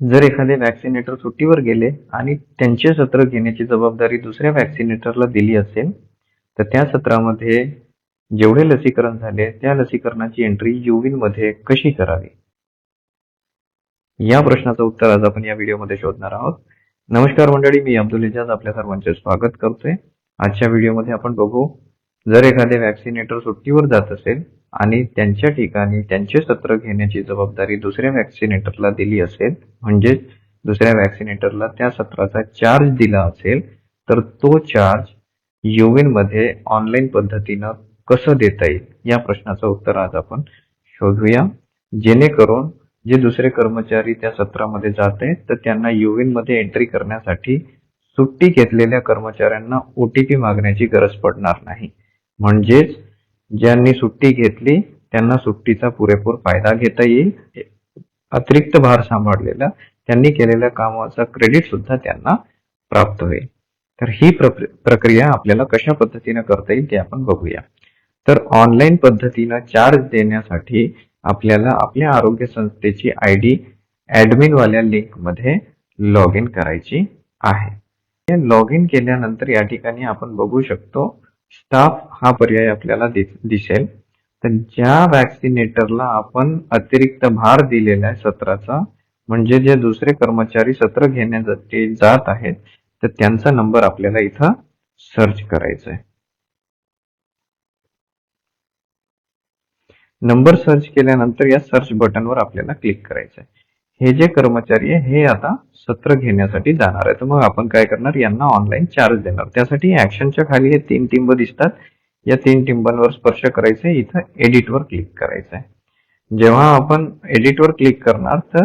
जर एखादे व्हॅक्सिनेटर सुट्टीवर गेले आणि त्यांचे सत्र घेण्याची जबाबदारी दुसऱ्या व्हॅक्सिनेटरला दिली असेल तर त्या सत्रामध्ये जेवढे लसीकरण झाले त्या लसीकरणाची एंट्री युविनमध्ये कशी करावी? या प्रश्नाचं उत्तर आज आपण या व्हिडिओमध्ये शोधणार आहोत. नमस्कार मंडळी मी अब्दुल इजाज आपल्या सर्वांचे स्वागत करतोय. आजच्या व्हिडिओमध्ये आपण बघू जर एखादे व्हॅक्सिनेटर सुट्टीवर जात असेल आणि त्यांच्या ठिकाणी त्यांचे सत्र घेण्याची जबाबदारी दुसऱ्या वॅक्सिनेटरला दिली असेल म्हणजेच दुसऱ्या व्हॅक्सिनेटरला त्या सत्राचा चार्ज दिला असेल तर तो चार्ज युविनमध्ये ऑनलाईन पद्धतीनं कसं देता येईल? या प्रश्नाचं उत्तर आज आपण शोधूया. जेणेकरून जे दुसरे कर्मचारी त्या सत्रामध्ये जात आहेत तर त्यांना युविनमध्ये एंट्री करण्यासाठी सुट्टी घेतलेल्या कर्मचाऱ्यांना ओटीपी मागण्याची गरज पडणार नाही. म्हणजेच ज्यांनी सुट्टी घेतली त्यांना सुट्टीचा पुरेपूर फायदा घेता येईल. अतिरिक्त भार सांभाळलेला त्यांनी केलेल्या कामाचा क्रेडिट सुद्धा त्यांना प्राप्त होईल. तर ही प्रक्रिया आपल्याला कशा पद्धतीने करता येईल ते आपण बघूया. तर ऑनलाईन पद्धतीनं चार्ज देण्यासाठी आपल्याला आपल्या आरोग्य संस्थेची आय डी ऍडमिन वाल्या लिंकमध्ये लॉग इन करायची आहे. लॉग इन केल्यानंतर या ठिकाणी आपण बघू शकतो स्टाफ हा पर्याय आपल्याला दिसेल. तर ज्या वॅक्सिनेटरला आपण अतिरिक्त भार दिलेला आहे सत्राचा म्हणजे जे दुसरे कर्मचारी सत्र घेण्यासाठी जात आहेत तर त्यांचा नंबर आपल्याला इथं सर्च करायचा आहे. नंबर सर्च केल्यानंतर या सर्च बटनवर आपल्याला क्लिक करायचं आहे. हे जे कर्मचारी आहे हे आता सत्र घेण्यासाठी जाणार आहे तर मग आपण काय करणार? यांना ऑनलाईन चार्ज देणार. त्यासाठी ऍक्शनच्या खाली हे तीन टिंब दिसतात. या तीन टिंबांवर स्पर्श करायचे इथं एडिटवर क्लिक करायचं आहे जेव्हा आपण एडिटवर क्लिक करणार तर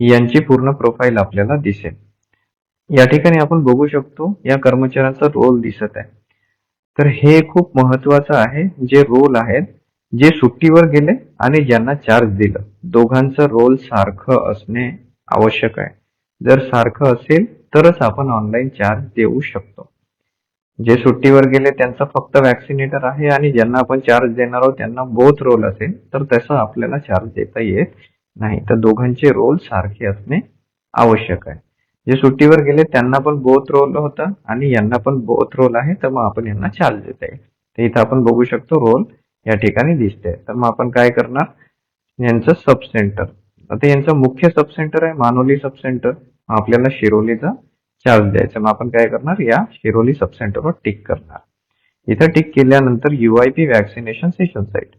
यांची पूर्ण प्रोफाईल आपल्याला दिसेल. या ठिकाणी आपण बघू शकतो या कर्मचाऱ्यांचा रोल दिसत आहे. तर हे खूप महत्वाचं आहे. जे रोल आहेत जे सुट्टीवर गेले आणि ज्यांना चार्ज दिलं. दोघांचं रोल सारखं असणे आवश्यक आहे. जर सारखं असेल तरच आपण ऑनलाईन चार्ज देऊ शकतो. जे सुट्टीवर गेले त्यांचा फक्त वॅक्सिनेटर आहे आणि ज्यांना आपण चार्ज देणार आहोत त्यांना बोथ रोल असेल तर तसं आपल्याला चार्ज देता येत नाही. तर दोघांचे रोल सारखे असणे आवश्यक आहे. जे सुट्टीवर गेले त्यांना पण बोथ रोल होता आणि यांना पण बोथ रोल आहे तर मग आपण यांना चार्ज देता येईल. तर इथं आपण बघू शकतो रोल या ठिकाणी दिसते. तर मग आपण काय करणार? यांचं सब सेंटर आता यांचं मुख्य सब सेंटर आहे मानोली सब सेंटर आपल्याला शिरोलीचा चार्ज द्यायचा मग आपण काय करणार? या शिरोली सब सेंटरवर टिक करणार. इथं टिक केल्यानंतर युआयपी व्हॅक्सिनेशन सेशन साईट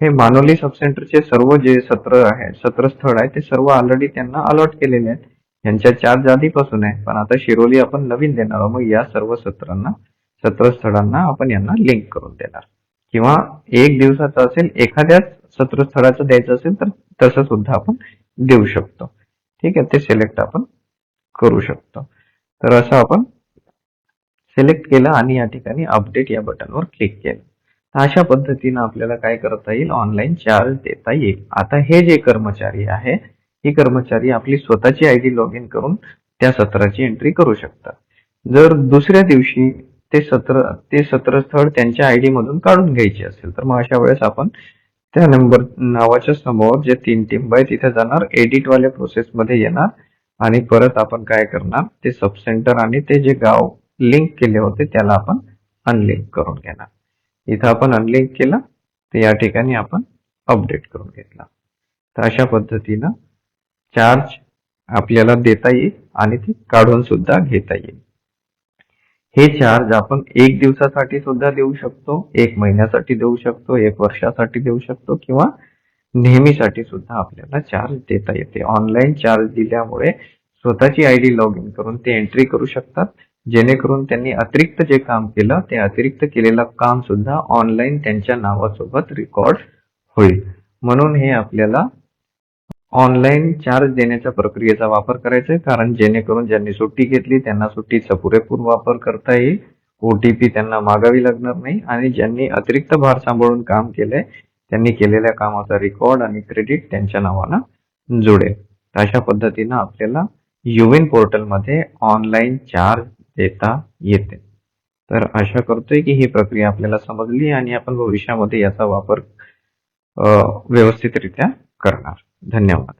हे मानोली सब सेंटरचे सर्व जे सत्र आहे सत्र स्थळ आहे ते सर्व ऑलरेडी त्यांना अलॉट केलेले आहेत. यांच्या चार्ज आधीपासून आहे. पण आता शिरोली आपण नवीन देणार आहोत. मग या सर्व सत्रांना सत्र स्थळांना आपण यांना लिंक करून देणार. किंवा एक दिवसाचा असेल एखाद्याच सत्रस्थळाचं द्यायचं असेल तर तसं सुद्धा आपण देऊ शकतो. ठीक आहे? ते सिलेक्ट आपण करू शकतो. तर असं आपण सिलेक्ट केलं आणि या ठिकाणी अपडेट या बटनवर क्लिक केलं. तर अशा पद्धतीनं आपल्याला काय करता येईल? ऑनलाईन चार्ज देता येईल. आता हे जे कर्मचारी आहे ही कर्मचारी आपली स्वतःची आयडी लॉग इन करून त्या सत्राची एंट्री करू शकतात. जर दुसऱ्या दिवशी ते सत्र ते सत्रस्थळ त्यांच्या आय डी मधून काढून घ्यायचे असेल. तर मग अशा वेळेस आपण त्या नंबर नावाच्या समोर जे तीन टिंब आहे तिथे जाणार. एडिट वाल्या प्रोसेस मध्ये येणार. आणि परत आपण काय करणार? ते सब सेंटर आणि ते जे गाव लिंक केले होते त्याला आपण अनलिंक करून घेणार. इथं आपण अनलिंक केलं. तर या ठिकाणी आपण अपडेट करून घेतला. तर अशा पद्धतीनं चार्ज आपल्याला देता येईल आणि ते काढून सुद्धा घेता येईल. हे चार्ज आपण एक दिवसासाठी सुद्धा देऊ शकतो एक महिन्यासाठी देऊ शकतो एक वर्षासाठी देऊ शकतो किंवा नेहमीसाठी सुद्धा आपल्याला चार्ज देता येते. ऑनलाईन चार्ज दिल्यामुळे स्वतःची आय डी लॉग इन करून ते एंट्री करू शकतात. जेणेकरून त्यांनी अतिरिक्त जे काम केलं ते अतिरिक्त केलेलं काम सुद्धा ऑनलाईन त्यांच्या नावासोबत रेकॉर्ड होईल. म्हणून हे आपल्याला ऑनलाईन चार्ज देण्याच्या प्रक्रियेचा वापर करायचा आहे कारण जेणेकरून ज्यांनी सुट्टी घेतली त्यांना सुट्टीचा पुरेपूर वापर करता येईल. ओटीपी त्यांना मागावी लागणार नाही. आणि ज्यांनी अतिरिक्त भार सांभाळून काम केलंय त्यांनी केलेल्या कामाचा रेकॉर्ड आणि क्रेडिट त्यांच्या नावानं जुळेल अशा पद्धतीनं आपल्याला युविन पोर्टलमध्ये ऑनलाईन चार्ज देता येते. तर आशा करतोय की ही प्रक्रिया आपल्याला समजली आणि आपण भविष्यामध्ये याचा वापर व्यवस्थितरित्या करणार. धन्यवाद.